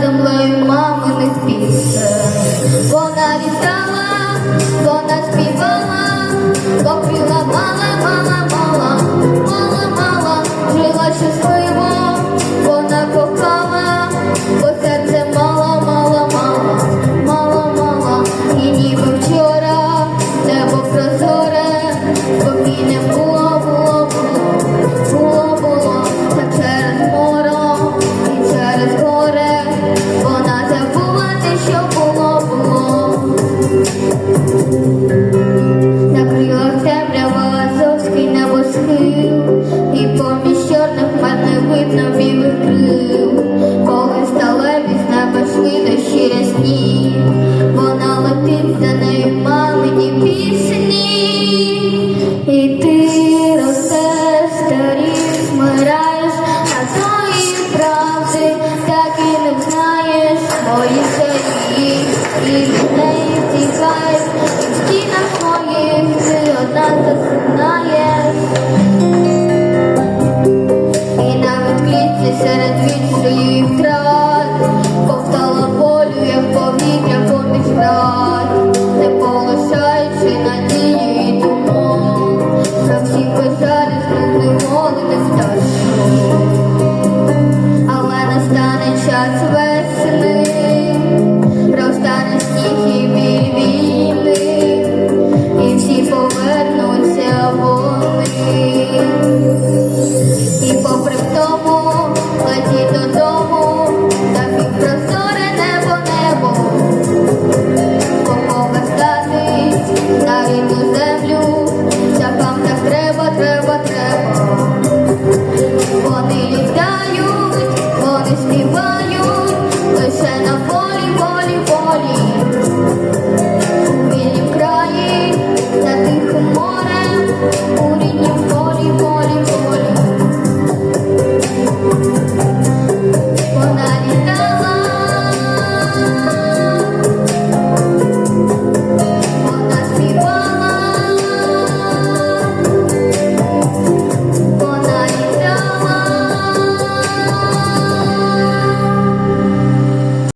them blowing my mind. І ти ростеш, старіш, вмираєш, а тої так і не знаєш, боїшся її. Música